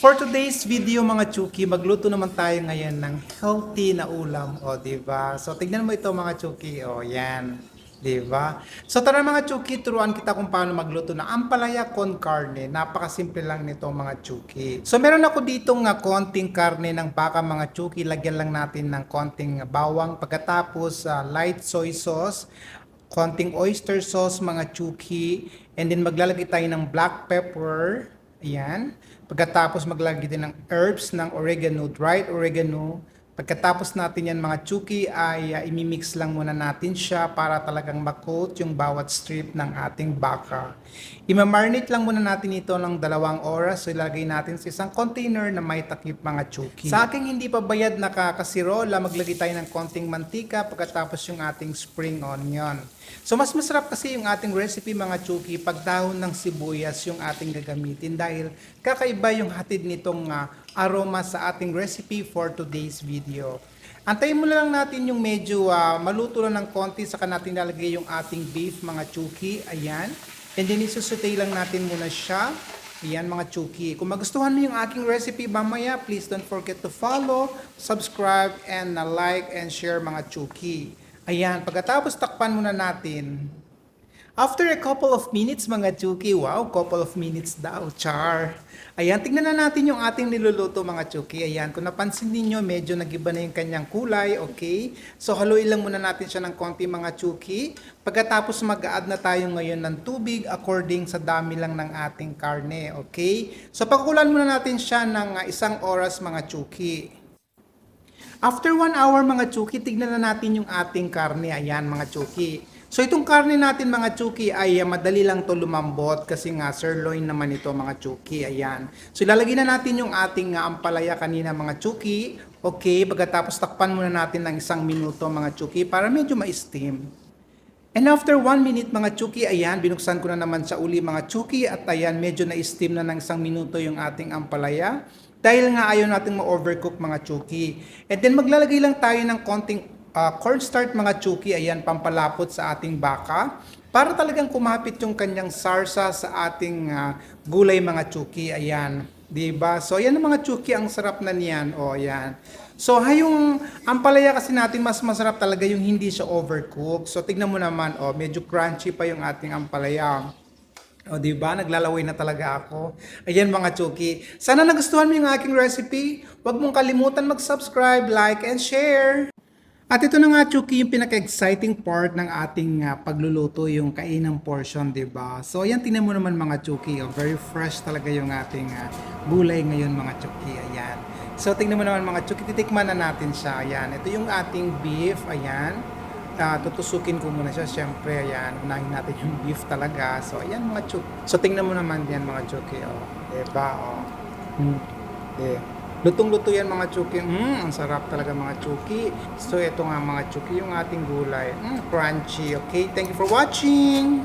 For today's video mga Chuki, magluto naman tayo ngayon ng healthy na ulam, o ba? So tignan mo ito mga Chuki, o yan, ba? So tara mga Chuki, turuan kita kung paano magluto ng ampalaya con carne. Napakasimple lang nito mga Chuki. So meron ako dito nga konting karne ng baka mga Chuki, lagyan lang natin ng konting bawang, pagkatapos ah, light soy sauce, konting oyster sauce mga chuki and then maglalagay tayo ng black pepper ayan. Pagkatapos maglalagay din ng herbs ng oregano dried oregano pagkatapos natin yan mga chuki ay uh, imimix lang muna natin siya para talagang makoat yung bawat strip ng ating baka. Imamarinate lang muna natin ito ng dalawang oras. So ilagay natin sa isang container na may takip mga chuki sa aking hindi pa bayad na kakasirola maglagay tayo ng konting mantika pagkatapos yung ating spring onion. So mas masarap kasi yung ating recipe mga chuki pag dahon ng sibuyas yung ating gagamitin dahil kakaiba yung hatid nitong ah, aroma sa ating recipe for today's video. Antayin mo lang natin yung medyo ah, maluto na ng konti saka natin lalagay yung ating beef mga chuki. Ayan. And then isusutay lang natin muna siya. Ayan mga chuki. Kung magustuhan mo yung aking recipe mamaya, please don't forget to follow, subscribe, and na like and share mga chuki. Ayan, pagkatapos takpan muna natin. After a couple of minutes mga chuki, wow, couple of minutes daw, char. Ayan, tingnan na natin yung ating niluluto mga chuki. Ayan, kung napansin niyo medyo nagiba na yung kanyang kulay, okay? So haluin lang muna natin siya ng konti mga chuki. Pagkatapos mag-add na tayo ngayon ng tubig according sa dami lang ng ating karne, okay? So pagkukulan muna natin siya ng ah, isang oras mga chuki. After one hour mga chuki, tignan na natin yung ating karne. Ayan mga chuki. So itong karne natin mga chuki ay uh, madali lang to lumambot kasi nga sirloin naman ito mga chuki. Ayan. So ilalagay na natin yung ating uh, ampalaya kanina mga chuki. Okay, pagkatapos takpan muna natin ng isang minuto mga chuki para medyo ma-steam. And after 1 minute mga chuki, ayan, binuksan ko na naman sa uli mga chuki at ayan, medyo na-steam na ng isang minuto yung ating ampalaya. Dahil nga ayaw nating ma-overcook mga chuki. And then maglalagay lang tayo ng konting uh, cornstarch mga chuki, ayan, pampalapot sa ating baka. Para talagang kumapit yung kanyang sarsa sa ating uh, gulay mga chuki, ayan. 'di ba? So ayan mga chuki, ang sarap na niyan. O ayan. So yung ampalaya kasi natin mas masarap talaga yung hindi siya overcook. So tignan mo naman, oh, medyo crunchy pa yung ating ampalaya. O, di ba? Naglalaway na talaga ako. Ayan mga chuki. Sana nagustuhan mo yung aking recipe. Huwag mong kalimutan mag-subscribe, like, and share. At ito na nga, Chuki, yung pinaka-exciting part ng ating ah, pagluluto, yung kainang portion, di ba? So, ayan, tingnan mo naman mga Chuki. Oh, very fresh talaga yung ating ah, gulay ngayon, mga Chuki. Ayan. So, tingnan mo naman mga Chuki, titikman na natin siya. Ayan. Ito yung ating beef. Ayan. Ah, tutusukin ko muna siya. Siyempre, ayan. Unahin natin yung beef talaga. So, ayan mga Chuki. So, tingnan mo naman yan mga Chuki. Oh. Diba? Oh. Hmm. Eh. Lutong-luto yan mga chuki. Mm, ang sarap talaga mga chuki. So ito nga mga chuki yung ating gulay. Mm, crunchy. Okay, thank you for watching.